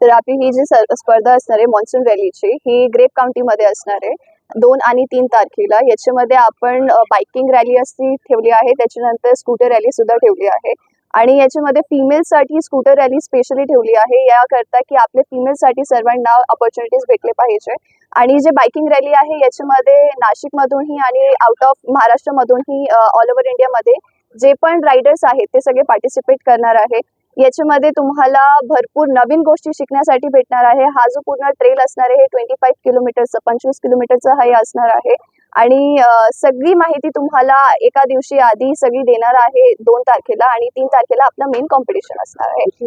तर आपली ही जी स्पर्धा असणार आहे मॉन्सून रॅलीची ही ग्रेप काउंटीमध्ये असणार आहे. दोन आणि तीन तारखेला. याच्यामध्ये आपण बायकिंग रॅली अशी ठेवली आहे. त्याच्यानंतर स्कूटर रॅली सुद्धा ठेवली आहे. आणि याच्यामध्ये फिमेलसाठी स्कूटर रॅली स्पेशली ठेवली आहे. याकरता की आपल्या फिमेलसाठी सर्वांना ऑपॉर्च्युनिटीज भेटले पाहिजे. आणि जे बायकिंग रॅली आहे याच्यामध्ये नाशिकमधूनही आणि आउट ऑफ महाराष्ट्रामधूनही ऑल ओव्हर इंडियामध्ये जे पण रायडर्स आहेत ते सगळे पार्टिसिपेट करणार आहे. याच्यामध्ये तुम्हाला भरपूर नवीन गोष्टी शिकण्यासाठी भेटणार आहे. हा जो पूर्ण ट्रेल असणार आहे हे ट्वेंटी फाईव्ह किलोमीटरचं पंचवीस किलोमीटरचं हा असणार आहे. आणि सगळी माहिती तुम्हाला एका दिवशी आधी सगळी देणार आहे दोन तारखेला आणि तीन तारखेला आपला मेन कॉम्पिटिशन असणार आहे?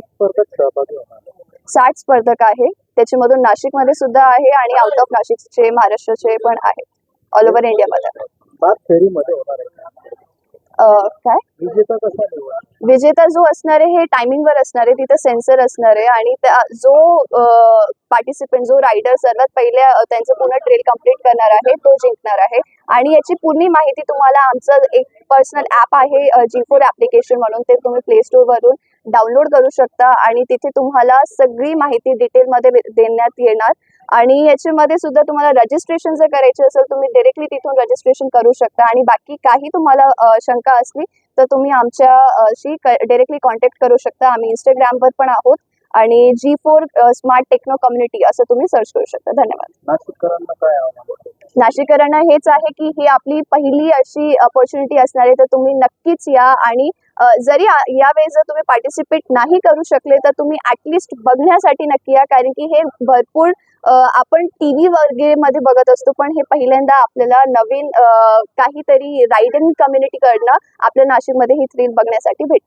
साठ स्पर्धक आहे. त्याच्यामधून नाशिकमध्ये सुद्धा आहे आणि आउट ऑफ नाशिकचे महाराष्ट्राचे पण आहेत. ऑल ओव्हर इंडियामध्ये काय? विजेता जो असणार आहे हे टायमिंगवर असणार आहे तिथं सेन्सर असणार आहे आणि त्या जो पार्टिसिपेंट जो रायडर सर्वात पहिले त्यांचं पूर्ण ट्रेल कंप्लीट करणार आहे तो जिंकणार आहे. आणि याची पूर्ण माहिती तुम्हाला आमचं एक पर्सनल ॲप आहे जी फोर ॲप्लिकेशन म्हणून. ते तुम्ही प्ले स्टोरवरून डाउनलोड करू शकता आणि तिथे तुम्हाला सगळी माहिती डिटेलमध्ये देण्यात येणार. आणि याच्यामध्ये सुद्धा तुम्हाला रजिस्ट्रेशन जर करायचे असेल तुम्ही डिरेक्टली तिथून रजिस्ट्रेशन करू शकता. आणि बाकी काही तुम्हाला शंका असली तर तुम्ही आमच्याशी डिरेक्टली कॉन्टॅक्ट करू शकता. आम्ही इंस्टाग्रामवर पण आहोत आणि G four smart techno community असं तुम्ही सर्च करू शकता. धन्यवाद. नाशिककरांना? नाशिकरांना हेच आहे की ही आपली पहिली अशी अपॉर्च्युनिटी असणार आहे तर तुम्ही नक्कीच या आणि जरी यावेळी यावेळेस जर तुम्ही पार्टिसिपेट नाही करू शकले तर तुम्ही ॲटलिस्ट बघण्यासाठी नक्की या. कारण की हे भरपूर आपण टी व्ही वगैरेमध्ये बघत असतो पण हे पहिल्यांदा आपल्याला नवीन अ, काहीतरी रायडन कम्युनिटीकडनं आपल्या नाशिकमध्ये ही थ्रील बघण्यासाठी भेटते.